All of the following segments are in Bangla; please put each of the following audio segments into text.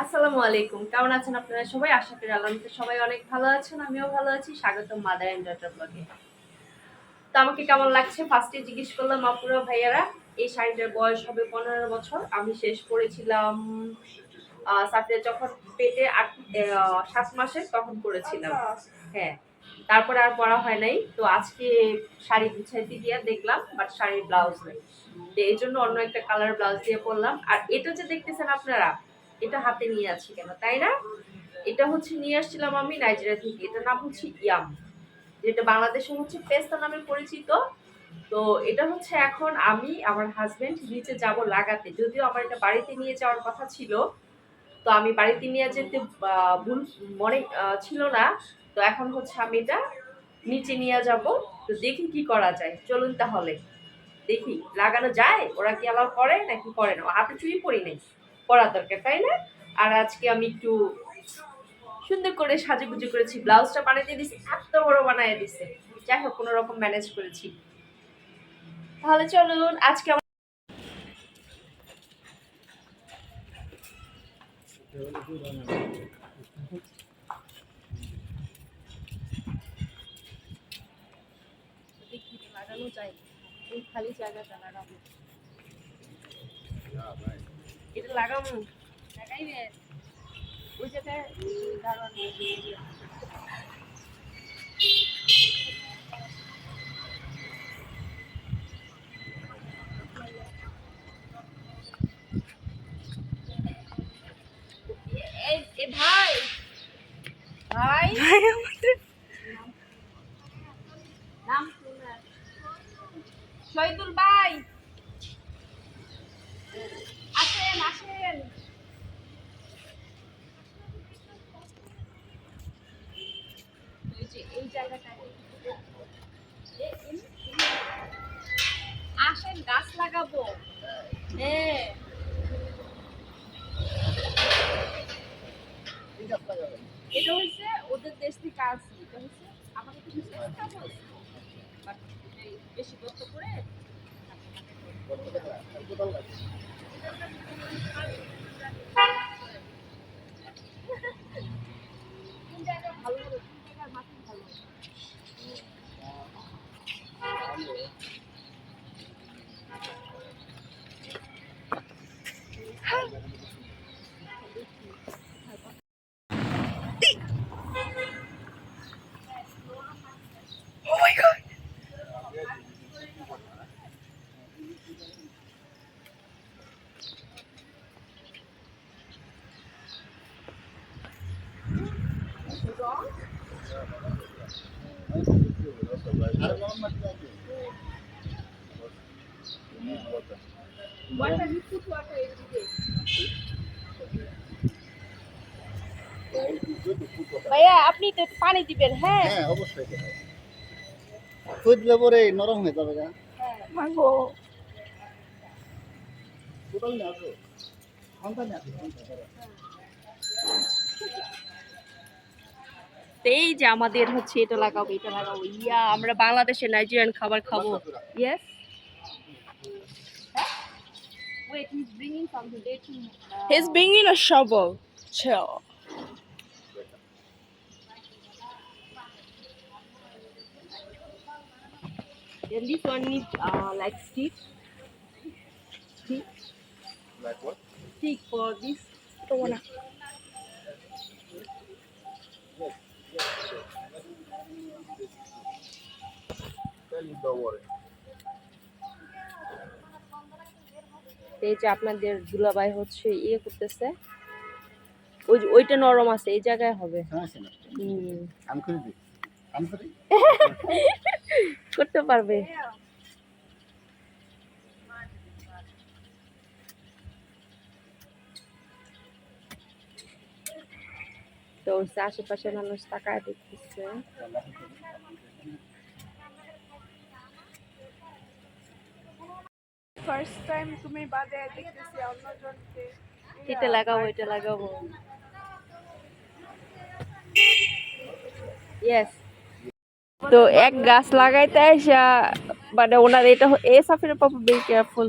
আসসালামু আলাইকুম। কেমন আছেন আপনারা সবাই? আশা করি আলহামদুলিল্লাহ সবাই অনেক ভালো আছেন, আমিও ভালো আছি। স্বাগতম মাদার এন্ড ডটার ব্লগে তো আমাকে কেমন লাগছে? ফার্স্টে জিজ্ঞেস করলাম, আপুরা, ভাইয়ারা, এই শাড়িটার বয়স হবে পনেরো বছর। আমি শেষ করেছিলাম সাফিয়া, যখন পেটে আট সাত মাসের, তখন করেছিলাম। হ্যাঁ। তারপরে আর পরা হয় নাই। তো আজকে শাড়ি গুছাইতে গিয়ে দেখলাম বাট শাড়ির ব্লাউজ নেই। তো এই জন্য অন্য একটা কালার ব্লাউজ দিয়ে পরলাম। আর এটা যে দেখতেছেন আপনারা, এটা হাতে নিয়ে আছি কেন, তাই না? এটা হচ্ছে নিয়ে আসছিলাম আমি নাইজেরিয়া থেকে। এটার নাম হচ্ছে ইয়াম যেটা বাংলাদেশে হচ্ছে পেস্তা নামে পরিচিত। তো এটা হচ্ছে এখন আমি আমার হাজব্যান্ড নিচে যাব লাগাতে। যদিও আমার এটা বাড়িতে নিয়ে যাওয়ার কথা ছিল, তো আমি বাড়িতে নিয়ে যেতে ভুল মনে ছিল না। তো এখন হচ্ছে আমি এটা নিচে নিয়ে যাব। তো দেখি কি করা যায়। চলুন তাহলে। দেখি, লাগানো যায়? ওরা কি আবার করে নাকি করে না? হাতে চুই পরি নেই। পরার দরকার, তাই না? আর আজকে আমি একটু সুন্দর করে সাজুগুজু করেছি। ব্লাউজটা বানিয়ে দিয়েছি এত বড় বানিয়ে দিছে। যাই হোক, কোনো রকম ম্যানেজ করেছি। তাহলে চলুন, আজকে আমার লাগানো যায় এই খালি জায়গাটা লাগাবো। এটা লাগাবো? লাগাইবে ওই জায়গায় ভাই। ভাই? শহীদুল ভাই। আসেন আসেন। আসেন, গাছ লাগাবো। হ্যাঁ। এটা হচ্ছে ওদের দেশ থেকে আসি। এটা হচ্ছে আমাদের হয়েছে বাট বেশি কষ্ট করে কোন ওয়াটার লিকুইড ওয়াটার এদিকে ভাইয়া আপনি তো একটু পানি দিবেন হ্যাঁ হ্যাঁ অবশ্যই থই দিলে পরে নরম হয়ে যাবে গা মাগো টোটাল না আসো ঘণ্টা না আসো ঘণ্টা এই যে আমাদের হচ্ছে এটা লাগাবো এটা লাগাবো ইয়া আমরা বাংলাদেশে নাইজেরিয়ান খাবার খাব yes Wait, he's bringing something. To, uh, He's bringing a shovel. Chill. then this one needs uh, like stick. Stick, Like what? stick for this. Don't wanna. এই যে আপনাদের দুলাভাই হচ্ছে ইয়ে করতেছে। ওই ওইটা নরম আছে এই জায়গায় হবে। করি করতে পারবে। তো হচ্ছে আশেপাশে মানুষ তাকায় দেখতেছে First time তুমি বাদে দেখতেছি অন্যজনকে এটা লাগাবো এটা লাগাবো ইয়েস তো এক গাছ লাগাইতে আসা মানে ওনার এটা এ সাফিরের পাপা বি কেয়ারফুল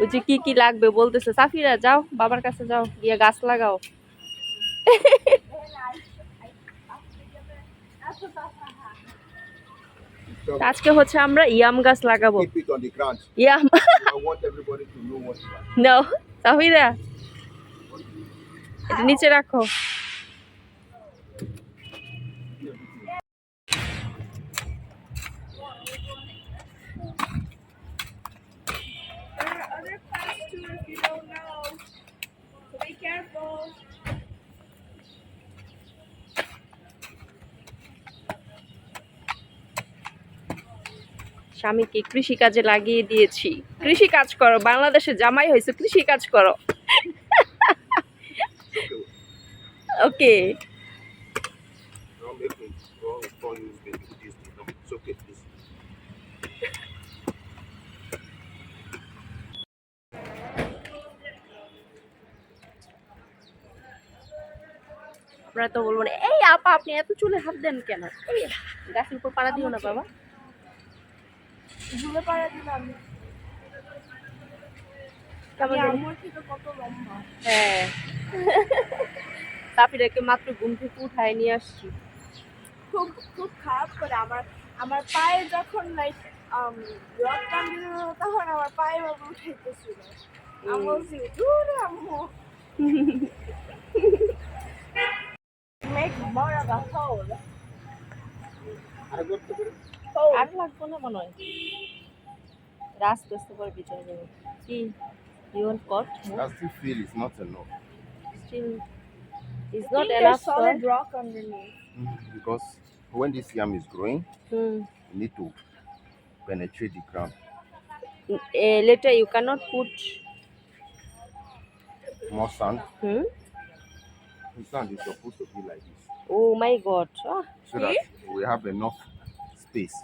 ওই যে কি কি লাগবে বলতেছে সাফিরা যাও বাবার কাছে যাও গিয়ে গাছ লাগাও আজকে হচ্ছে আমরা ইয়াম গাছ লাগাবো. ইয়াম. নাও সাফিরা এটা নিচে রাখো স্বামীকে কৃষি কাজে লাগিয়ে দিয়েছি। কৃষি কাজ করো, বাংলাদেশে জামাই হয়েছে কৃষি কাজ করো। ওকে. আপনারা তো বলব না, এই আপা, আপনি এত চুলে হাত দেন কেন? গাছের উপর পাড়া দিও না, বাবা। ঝুলে পাড়া দিলাম। আমি জানি? আমার থেকে কত লম্বা। হ্যাঁ। তাপিরাকে মাত্র ঘুম থেকে উঠায় নিয়ে আসছি। খুব খুব খারাপ করে আমার আমার পায়ে যখন লাইক রক টান তখন আমার পায়ে বাবা উঠাইতেছিল। আমি বলছি দূরে আম্মু। Make more of a hole. Hole. আর লাগবো না মনে হয় রাস্তা আস্তে করে বিচারে যাবো কি Yoon caught I still feel it's not enough. Still is I not think enough there's solid rock underneath. Because when this yam is growing, hmm you need to penetrate the ground. Later you cannot put More sand. Hmm The sand is supposed to be like this. Oh my God So that we have enough space.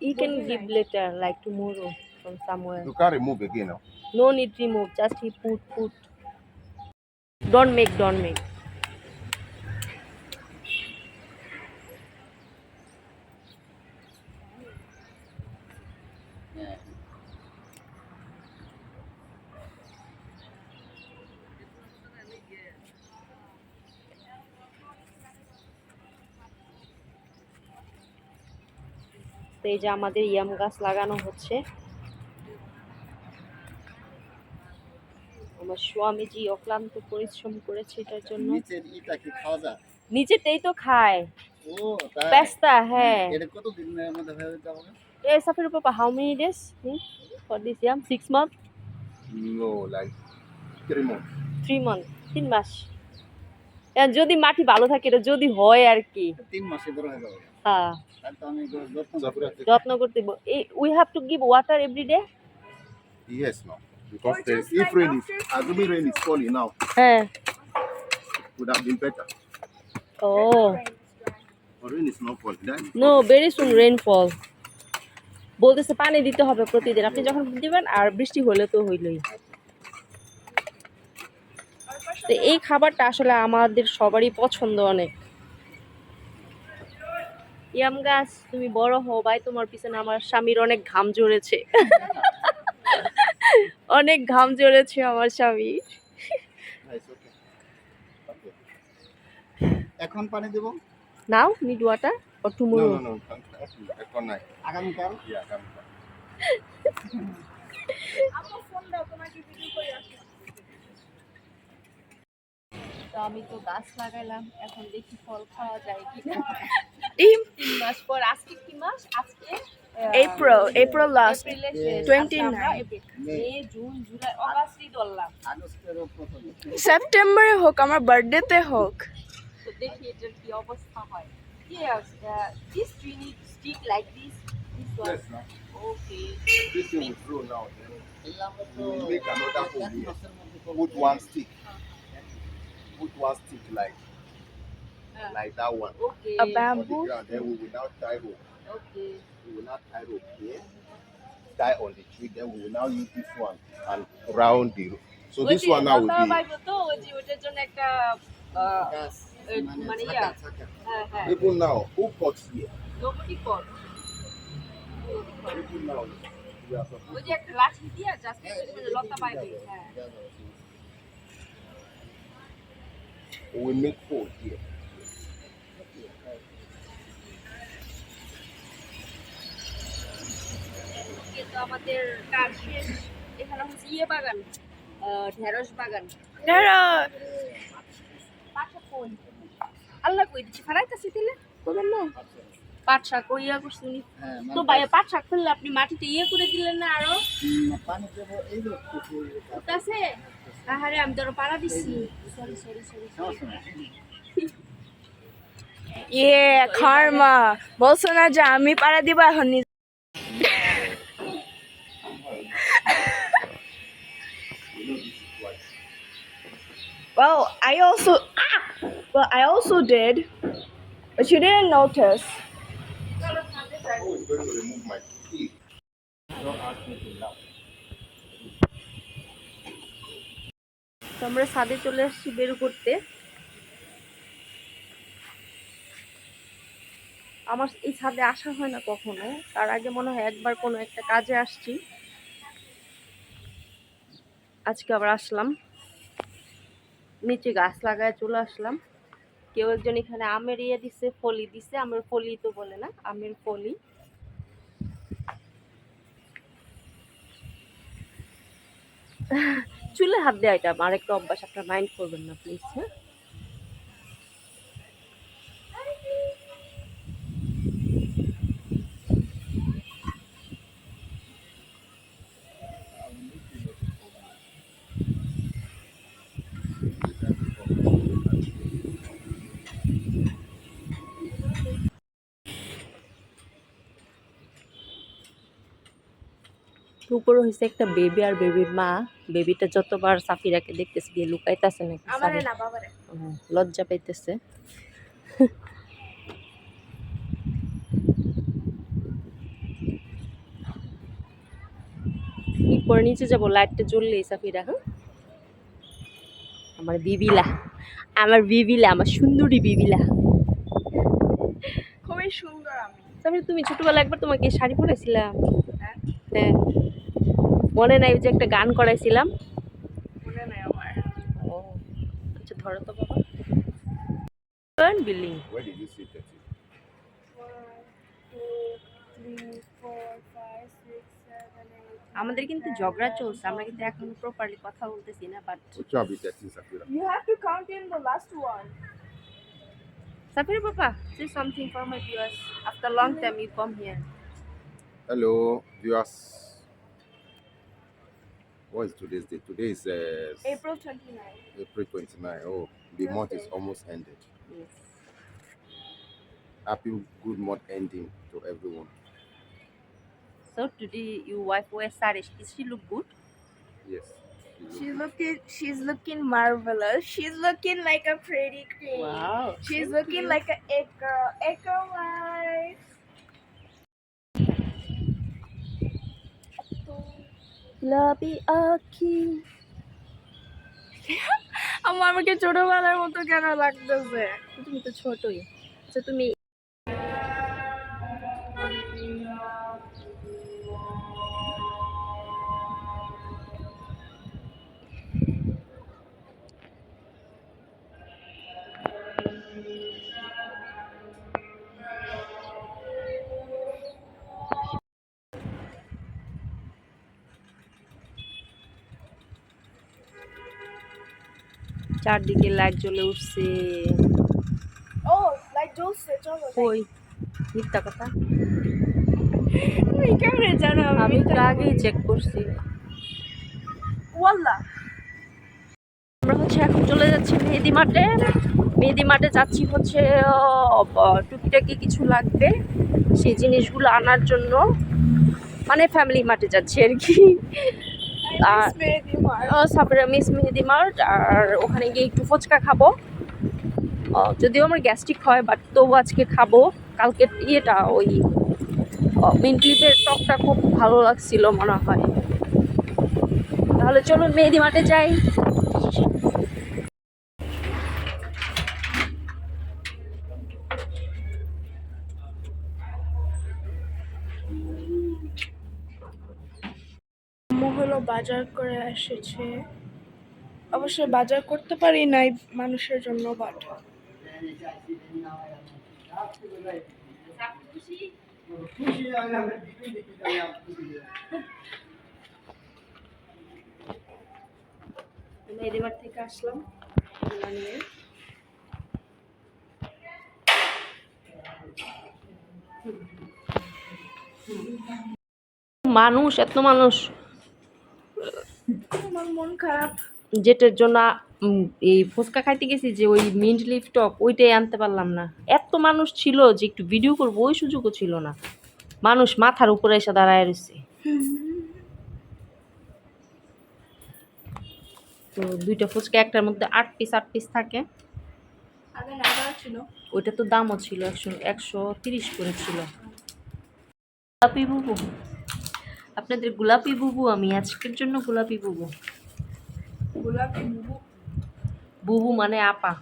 you can give later like tomorrow from somewhere You can't remove again now. no need to remove just he put put don't make don't make তো এই যে আমাদের ইয়াম গাছ লাগানো হচ্ছে। আমার স্বামীজি অক্লান্ত পরিশ্রম করেছে এটার জন্য। নিচেটাই তো খায়। পেস্তা হ্যাঁ। এ Safir papa how many days for this yam? Six month three months. Three month তিন মাস। যদি মাটি ভালো থাকে এটা যদি হয় আর কি। তিন মাসে বড় হয়ে যাবে। হ্যাঁ। যত্ন করতে we have to give water every হ্যাঁ। ও। নো ভেরি সুন রেইন বলতেছে পানি দিতে হবে প্রতিদিন। আপনি যখন দিবেন আর বৃষ্টি হলে তো হইলই। তো এই খাবারটা আসলে আমাদের সবারই পছন্দ অনেক। ইয়াম গাছ তুমি বড় হও ভাই তোমার পিছনে আমার স্বামীর অনেক ঘাম ঝরেছে অনেক ঘাম ঝরেছে আমার স্বামী. এখন পানি দেব now need water or tomorrow. Can't, can't, can't night. আগামীকাল Yeah, can't. আমার ফোন দাও তোমাকে ভিডিও করে আসো তো আমি তো গাছ লাগাইলাম এখন দেখি ফল খাওয়া যায় কিনা তিন মাস পর আজকে কি মাস আজকে April, April last. এপ্রিলের শেষ। 29 এপ্রিল, মে জুন জুলাই অগাস্টই ধরলাম আগস্টের প্রথম সেপ্টেম্বরে হোক আমার বার্থডেতে হোক তো দেখি এটার কি অবস্থা হয় Yes, uh, this tree needs stick like this. This one. Yes, no. Okay. This thing will grow now. Then তাহলে আমরা তো we will make another hole here. Put one stick. put one stick like uh, like that one. Okay. A bamboo. The. Then we will now tie rope. Okay. We will now tie rope here. Tie on the tree. Then we will now use this one and round the. Rope. So this one now will be. Uh, yes. uh, Maria. Uh, People now, who cuts here? Nobody cuts. People now, we are supposed to. হ্যাঁ we make hole here. আমাদের কাজ শেষ এখানে হচ্ছে ইয়ে বাগান ঢেঁড়স বাগান আল্লাহ কই দিচ্ছি ফারাইতাছি দিলে করবেন না পাট শাক ওই ইয়া করছি উনি তো ভাইয়া পাট শাক ফেললে আপনি মাটিতে ইয়ে করে দিলেন না আরও পানি দেবো এই আছে আহারে আমি ধরো পাড়া দিচ্ছি সরি সরি সরি সমস্যা নেই। ইয়ে খার্মা বলছো না যে আমি পাড়া দিবা এখন নিজে- Well, I also ah! well, I also did, but you didn't notice. Who is going to remove my key? Don't ask me to laugh. আমরা ছাদে চলে আসছি বের করতে। আমার এই ছাদে আসা হয় না কখনো। তার আগে মনে হয় একবার কোনো একটা কাজে আসছি। আজকে আবার আসলাম। নিচে গাছ লাগায় চলে আসলাম। কেউ একজন এখানে আমের ইয়ে দিছে, ফলি দিছে। আমের ফলি তো বলে না, আমের ফলি। চুলে হাত দেওয়া এটা আরেকটা অভ্যাস আপনার মাইন্ড করবেন না প্লিজ হ্যাঁ? উপরে হয়েছে একটা বেবি আর বেবির মা। বেবিটা যতবার সাফিরাকে দেখতেছে গিয়ে লুকাইতেছে নাকি লজ্জা পাইতেছে। পরে নিচে যাব লাইটটা জ্বললে সাফিরা হ্যাঁ? আমার বিবিলা আমার বিবিলা আমার সুন্দরী বিবিলা। খুবই সুন্দর আমি। তুমি ছোটবেলা একবার তোমাকে শাড়ি পরেছিলাম। হ্যাঁ? হ্যাঁ। মনে নাই যে একটা গান করাইছিলাম। আমাদের কিন্তু ঝগড়া চলছে আমরা কিন্তু এখন প্রপারলি কথা বলতেছি না but you have to count in the last one Safir বাবা say something for my viewers after long time you come here hello viewers What is today's date? Today is uh, April 29. April 29. Oh, the month is almost ended. yes. Happy good month ending to everyone. so today your wife wear sari is she look good Yes. She's looking she's looking marvelous. She's looking like a pretty queen. wow She's looking like a it girl. It girl wife. লাবি আখি। আমার আমাকে ছোটবেলার মতো কেন লাগতেছে? তুমি তো ছোটই। আচ্ছা তুমি চারদিকে লাইট জ্বলে উঠছে। ও লাইট জ্বলছে চলো কই? মিথ্যা কথা? তুমি কেমনে জানো আমি একটু আগেই চেক করছি। আমরা হচ্ছে এখন চলে যাচ্ছি মেহেদি মাঠে। মেহেদি মাঠে যাচ্ছি হচ্ছে টুকিটাকি কিছু লাগবে সেই জিনিসগুলো আনার জন্য। মানে ফ্যামিলি মাঠে যাচ্ছি আর কি। সাপেরা মিস মেহেদি মাঠ আর ওখানে গিয়ে একটু ফুচকা খাব। যদিও আমার গ্যাস্ট্রিক হয় বাট তবু আজকে খাব। কালকে ইয়েটা ওই মিন্টলিপের টকটা খুব ভালো লাগছিল মনে হয়। তাহলে চলুন মেহেদি মাঠে যাই আম্মু হলো বাজার করে এসেছে। অবশ্যই বাজার করতে পারি নাই মানুষের জন্য বাট মেহেদিবার থেকে আসলাম। মানুষ, এত মানুষ। আমার মন খারাপ। যেটার জন্য এই ফুচকা খাইতে গেছি যে ওই মিন্ট লিফ টক ওইটাই আনতে পারলাম না। এত মানুষ ছিল যে একটু ভিডিও করব ওই সুযোগও ছিল না। মানুষ মাথার উপরে এসে দাঁড়ায় রয়েছে। তো দুইটা ফুচকা একটার মধ্যে আট পিস আট পিস থাকে। ওইটা তো দামও ছিল একশো একশো তিরিশ করে ছিল। আপনাদের গোলাপি বুবু আমি আজকের জন্য গোলাপি বুবু। গোলাপি বুবু? বুবু মানে আপা।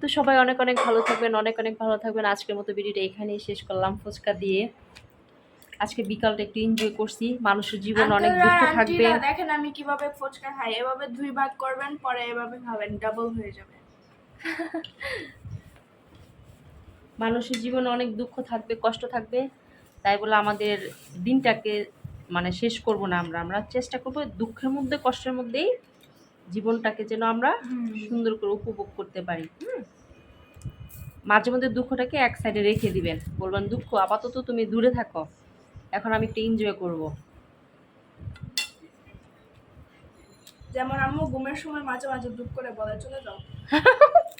তো সবাই অনেক অনেক ভালো থাকবেন অনেক অনেক ভালো থাকবেন। আজকের মতো ভিডিওটা এখানেই শেষ করলাম ফুচকা দিয়ে। আজকে বিকালটা একটু এনজয় করছি। মানুষের জীবন অনেক দুঃখ থাকবে। দেখেন আমি কীভাবে ফুচকা খাই। এভাবে দুই ভাগ করবেন পরে এভাবে খাবেন ডাবল হয়ে যাবে। মানুষের জীবনে অনেক দুঃখ থাকবে কষ্ট থাকবে। তাই বলে আমাদের দিনটাকে মানে শেষ করব না আমরা। আমরা চেষ্টা করব দুঃখের মধ্যে কষ্টের মধ্যেই জীবনটাকে যেন আমরা সুন্দর করে উপভোগ করতে পারি? মাঝে মধ্যে দুঃখটাকে এক সাইডে রেখে দিবেন। বলবেন দুঃখ আপাতত তুমি দূরে থাকো। এখন আমি একটু এনজয় করব। যেমন আম্মু ঘুমের সময় মাঝে মাঝে দুঃখ করে বলে চলে যাও।